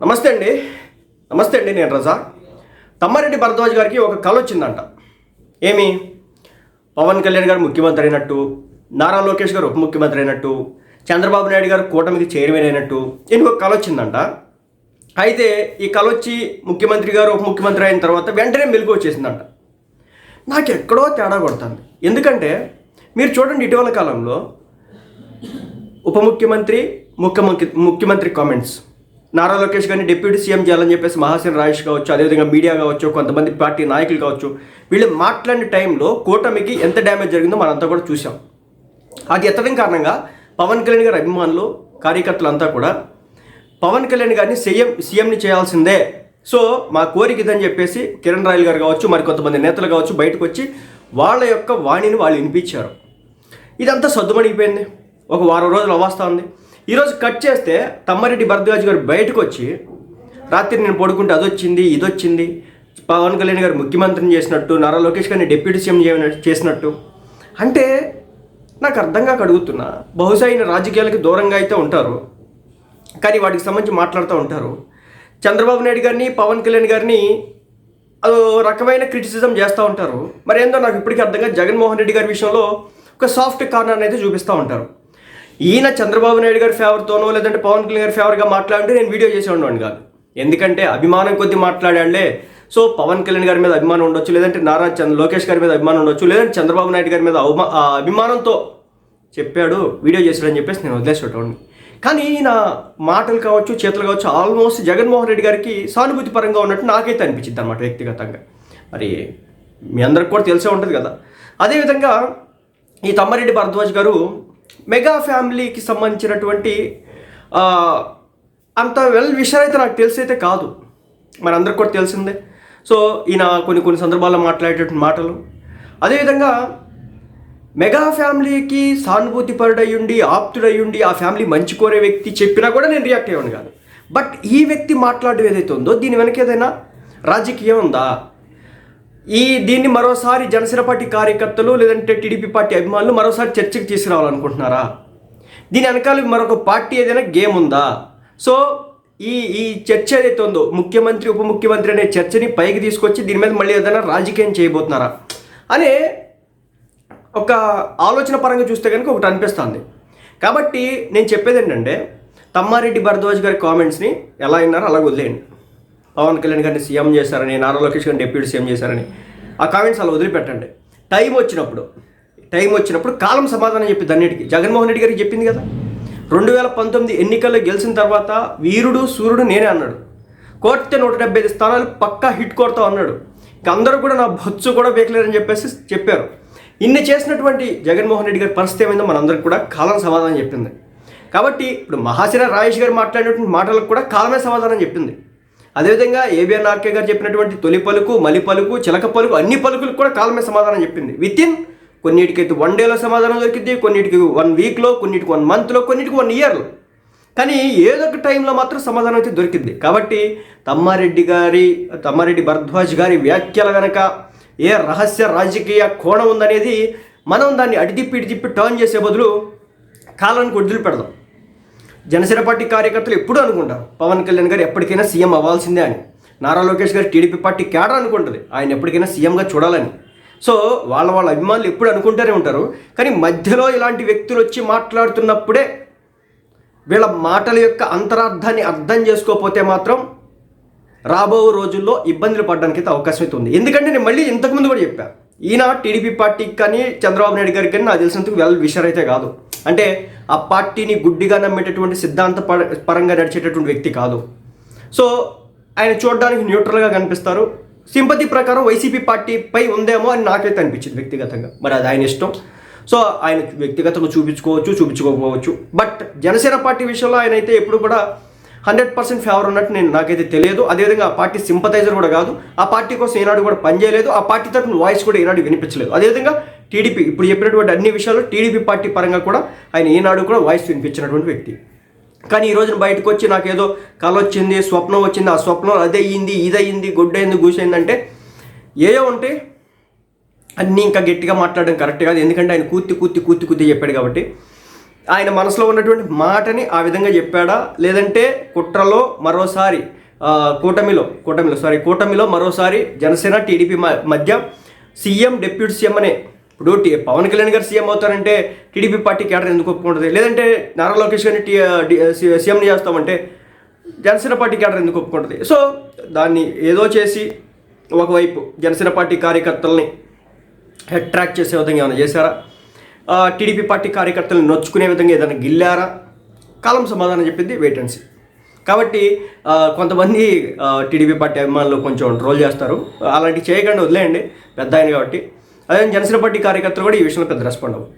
నమస్తే అండి. నమస్తే అండి నేను రజా. తమ్మారెడ్డి భరద్వాజ్ గారికి ఒక కళ వచ్చిందంట. ఏమి? పవన్ కళ్యాణ్ గారు ముఖ్యమంత్రి అయినట్టు నారా లోకేష్ గారు ఉప ముఖ్యమంత్రి అయినట్టు చంద్రబాబు నాయుడు గారు కూటమికి చైర్మన్ అయినట్టు ఈయనకు ఒక కళ వచ్చిందంట. అయితే ఈ కళ వచ్చి ముఖ్యమంత్రి గారు ఉప ముఖ్యమంత్రి అయిన తర్వాత వెంటనే మెలుగు వచ్చేసిందంట. నాకు ఎక్కడో తేడా కొడుతుంది. ఎందుకంటే మీరు చూడండి ఇటీవల కాలంలో ఉప ముఖ్యమంత్రి ముఖ్యమంత్రి ముఖ్యమంత్రి కామెంట్స్ నారా లోకేష్ గారిని డిప్యూటీ సీఎం చేయాలని చెప్పేసి మహాసేన రాజేష్ కావచ్చు అదేవిధంగా మీడియా కావచ్చు కొంతమంది పార్టీ నాయకులు కావచ్చు వీళ్ళు మాట్లాడిన టైంలో కూటమికి ఎంత డ్యామేజ్ జరిగిందో మనంతా కూడా చూసాం అది ఎత్తడం కారణంగా పవన్ కళ్యాణ్ గారి అభిమానులు కార్యకర్తలు అంతా కూడా పవన్ కళ్యాణ్ గారిని సీఎం సీఎంని చేయాల్సిందే. సో మా కోరిక ఇదని చెప్పేసి కిరణ్ రాయల్ గారు కావచ్చు మరి కొంతమంది నేతలు కావచ్చు బయటకు వచ్చి వాళ్ళ యొక్క వాణిని వాళ్ళు వినిపించారు. ఇదంతా సద్దుమణిగిపోయింది ఒక వారం రోజులు అవస్థ ఉంది. ఈరోజు కట్ చేస్తే తమ్మారెడ్డి భరద్వాజ్ గారు బయటకు వచ్చి రాత్రి నేను పడుకుంటే అదొచ్చింది ఇదొచ్చింది. పవన్ కళ్యాణ్ గారు ముఖ్యమంత్రిని చేసినట్టు నారా లోకేష్ గారిని డిప్యూటీ సీఎం చేసినట్టు. అంటే నాకు అర్థం కాక అడుగుతున్నా బహుశా ఆయన రాజకీయాలకి దూరంగా అయితే ఉంటారు. కానీ వాటికి సంబంధించి మాట్లాడుతూ ఉంటారు. చంద్రబాబు నాయుడు గారిని పవన్ కళ్యాణ్ గారిని అదో రకమైన క్రిటిసిజం చేస్తూ ఉంటారు. మరి ఏందో నాకు ఇప్పటికీ అర్థంగా జగన్మోహన్ రెడ్డి గారి విషయంలో ఒక సాఫ్ట్ కార్నర్ అయితే చూపిస్తూ ఉంటారు. ఈయన చంద్రబాబు నాయుడు గారి ఫేవర్తోనో లేదంటే పవన్ కళ్యాణ్ గారి ఫేవర్గా మాట్లాడితే నేను వీడియో చేసే ఉండేవాడిని కాదు. ఎందుకంటే అభిమానం కొద్దీ మాట్లాడాలే సో పవన్ కళ్యాణ్ గారి మీద అభిమానం ఉండొచ్చు లేదంటే నారా చంద్ర లోకేష్ గారి మీద అభిమానం ఉండొచ్చు లేదంటే చంద్రబాబు నాయుడు గారి మీద అవమా అభిమానంతో చెప్పాడు వీడియో చేశాడని చెప్పేసి నేను వదిలేసేటోడిని. కానీ ఈయన మాటలు కావచ్చు చేతులు కావచ్చు ఆల్మోస్ట్ జగన్మోహన్ రెడ్డి గారికి సానుభూతి పరంగా ఉన్నట్టు నాకైతే అనిపించింది అనమాట వ్యక్తిగతంగా. మరి మీ అందరికి కూడా తెలిసే ఉంటుంది కదా. అదేవిధంగా ఈ తమ్మారెడ్డి భరద్వాజ్ గారు మెగా ఫ్యామిలీకి సంబంధించినటువంటి అంత వెల్ విషయం అయితే నాకు తెలిసి అయితే కాదు మనందరికి కూడా తెలిసిందే. సో ఈయన కొన్ని కొన్ని సందర్భాల్లో మాట్లాడేటటువంటి మాటలు. అదేవిధంగా మెగా ఫ్యామిలీకి సానుభూతి పరుడయ్యుండి ఆప్తుడయ్యుండి ఆ ఫ్యామిలీ మంచి కోరే వ్యక్తి చెప్పినా కూడా నేను రియాక్ట్ అయ్యాను కాదు. బట్ ఈ వ్యక్తి మాట్లాడడం ఏదైతే ఉందో దీని వెనక ఏదైనా రాజకీయం ఉందా? ఈ దీన్ని మరోసారి జనసేన పార్టీ కార్యకర్తలు లేదంటే టీడీపీ పార్టీ అభిమానులు మరోసారి చర్చకు తీసుకురావాలనుకుంటున్నారా? దీని వెనకాల మరొక పార్టీ ఏదైనా గేమ్ ఉందా? సో ఈ ఈ చర్చ ఏదైతే ఉందో ముఖ్యమంత్రి ఉప ముఖ్యమంత్రి అనే చర్చని పైకి తీసుకొచ్చి దీని మీద మళ్ళీ ఏదైనా రాజకీయం చేయబోతున్నారా? అనే ఒక ఆలోచన పరంగా చూస్తే కనుక ఒకటి అనిపిస్తుంది. కాబట్టి నేను చెప్పేది ఏంటంటే తమ్మారెడ్డి భరద్వాజ్ గారి కామెంట్స్ని ఎలా అయినారో అలా వదిలేయండి. పవన్ కళ్యాణ్ గారిని సీఎం చేశారని నారా లోకేష్ గారిని డిప్యూటీ సీఎం చేశారని. ఆ కామెంట్స్ అలా వదిలిపెట్టండి. టైం వచ్చినప్పుడు టైం వచ్చినప్పుడు కాలం సమాధానం చెప్పింది అన్నిటికీ జగన్మోహన్ రెడ్డి గారికి చెప్పింది కదా. రెండు వేల పంతొమ్మిది ఎన్నికల్లో గెలిచిన తర్వాత వీరుడు సూర్యుడు నేనే అన్నాడు. కోర్తే నూట డెబ్బై ఐదు స్థానాలు పక్కా హిట్ కొడతావు అన్నాడు. అందరూ కూడా నా బొచ్చు కూడా బేకలేరని చెప్పేసి చెప్పారు. ఇన్ని చేసినటువంటి జగన్మోహన్ రెడ్డి గారి పరిస్థితి ఏమైందో మనందరికి కూడా కాలం సమాధానం చెప్పింది. కాబట్టి ఇప్పుడు మహాశిర రాజేష్ గారు మాట్లాడినటువంటి మాటలకు కూడా కాలమే సమాధానం చెప్పింది. అదేవిధంగా ఏబిఆర్ ఆర్కే గారు చెప్పినటువంటి తొలి పలుకు మలి పలుకు చిలక పలుకు అన్ని పలుకులకు కూడా కాలమే సమాధానం చెప్పింది. విత్ ఇన్ కొన్నిటికైతే వన్ డేలో సమాధానం దొరికింది కొన్నిటికి వన్ వీక్లో కొన్నిటికి వన్ మంత్లో కొన్నిటికి వన్ ఇయర్లో కానీ ఏదో ఒక టైంలో మాత్రం సమాధానం అయితే దొరికింది కాబట్టి తమ్మారెడ్డి గారి తమ్మారెడ్డి భరద్వాజ్ గారి వ్యాఖ్యల వెనక ఏ రహస్య రాజకీయ కోణం ఉందనేది మనం దాన్ని అడిదిప్పి ఇడిదిప్పి టర్న్ చేసే బదులు కాలానికి వదిలి పెడదాం. జనసేన పార్టీ కార్యకర్తలు ఎప్పుడూ అనుకుంటారు. పవన్ కళ్యాణ్ గారు ఎప్పటికైనా సీఎం అవ్వాల్సిందే అని. నారా లోకేష్ గారు టీడీపీ పార్టీ కేడర్ అనుకుంటుంది. ఆయన ఎప్పటికైనా సీఎంగా చూడాలని. సో వాళ్ళ వాళ్ళ అభిమానులు ఎప్పుడు అనుకుంటూనే ఉంటారు. కానీ మధ్యలో ఇలాంటి వ్యక్తులు వచ్చి మాట్లాడుతున్నప్పుడే వీళ్ళ మాటల యొక్క అంతరార్థాన్ని అర్థం చేసుకోకపోతే మాత్రం రాబో రోజుల్లో ఇబ్బందులు పడడానికి అయితే అవకాశం అయితే ఉంది. ఎందుకంటే నేను మళ్ళీ ఇంతకుముందు కూడా చెప్పాను ఈయన టీడీపీ పార్టీకి కానీ చంద్రబాబు నాయుడు గారికి కానీ నాకు తెలిసినందుకు వెల్ విషర్ అయితే కాదు. అంటే ఆ పార్టీని గుడ్డిగా నమ్మేటటువంటి సిద్ధాంత పరంగా నడిచేటటువంటి వ్యక్తి కాదు. సో ఆయన చూడడానికి న్యూట్రల్గా కనిపిస్తారు. సింపతి ప్రకారం వైసీపీ పార్టీపై ఉందేమో అని నాకైతే అనిపించింది వ్యక్తిగతంగా. మరి అది ఆయన ఇష్టం. సో ఆయన వ్యక్తిగతంగా చూపించుకోవచ్చు చూపించుకోకపోవచ్చు. బట్ జనసేన పార్టీ విషయంలో ఆయన అయితే ఎప్పుడు కూడా హండ్రెడ్ పర్సెంట్ ఫేవర్ ఉన్నట్టు నేను నాకైతే తెలియదు. అదేవిధంగా ఆ పార్టీ సింపతైజర్ కూడా కాదు. ఆ పార్టీ కోసం ఏనాడు కూడా పనిచేయలేదు. ఆ పార్టీ తరఫున వాయిస్ కూడా ఏనాడు వినిపించలేదు. అదేవిధంగా టీడీపీ ఇప్పుడు చెప్పినటువంటి అన్ని విషయాలు టీడీపీ పార్టీ పరంగా కూడా ఆయన ఈనాడు కూడా వాయిస్ వినిపించినటువంటి వ్యక్తి. కానీ ఈ రోజున బయటకు వచ్చి నాకేదో కళ వచ్చింది స్వప్నం వచ్చింది ఆ స్వప్నం అదే అయ్యింది ఇదయింది గుడ్డైంది గూసైందంటే ఏయో ఉంటే అన్నీ ఇంకా గట్టిగా మాట్లాడడం కరెక్ట్ కాదు. ఎందుకంటే ఆయన కూర్తి కూర్తి కూర్తి కూర్తి చెప్పాడు కాబట్టి. ఆయన మనసులో ఉన్నటువంటి మాటని ఆ విధంగా చెప్పాడా? లేదంటే కుట్రలో మరోసారి కూటమిలో కూటమిలో సారీ కూటమిలో మరోసారి జనసేన టీడీపీ మ- మధ్య సీఎం డిప్యూటీ సీఎం అనే ఇప్పుడు పవన్ కళ్యాణ్ గారు సీఎం అవుతారంటే టీడీపీ పార్టీ కేటర్ ఎందుకు ఒప్పుకుంటుంది? లేదంటే నారా లోకేష్ గారిని టీ సీఎంని చేస్తామంటే జనసేన పార్టీ కేటర్ ఎందుకు ఒప్పుకుంటుంది? సో దాన్ని ఏదో చేసి ఒకవైపు జనసేన పార్టీ కార్యకర్తల్ని అట్రాక్ట్ చేసే విధంగా ఏమైనా చేశారా? టీడీపీ పార్టీ కార్యకర్తలను నొచ్చుకునే విధంగా ఏదైనా గిల్లారా? కాలం సమాధానం చెప్పింది వేటెన్సీ. కాబట్టి కొంతమంది టీడీపీ పార్టీ అభిమానులు కొంచెం ట్రోల్ చేస్తారు. అలాంటివి చేయకుండా వదిలేయండి. పెద్ద ఆయన కాబట్టి. అదే జనసేన పార్టీ కార్యకర్తలు కూడా ఈ విషయంలో పెద్ద రెస్పాండ్ అవ్వదు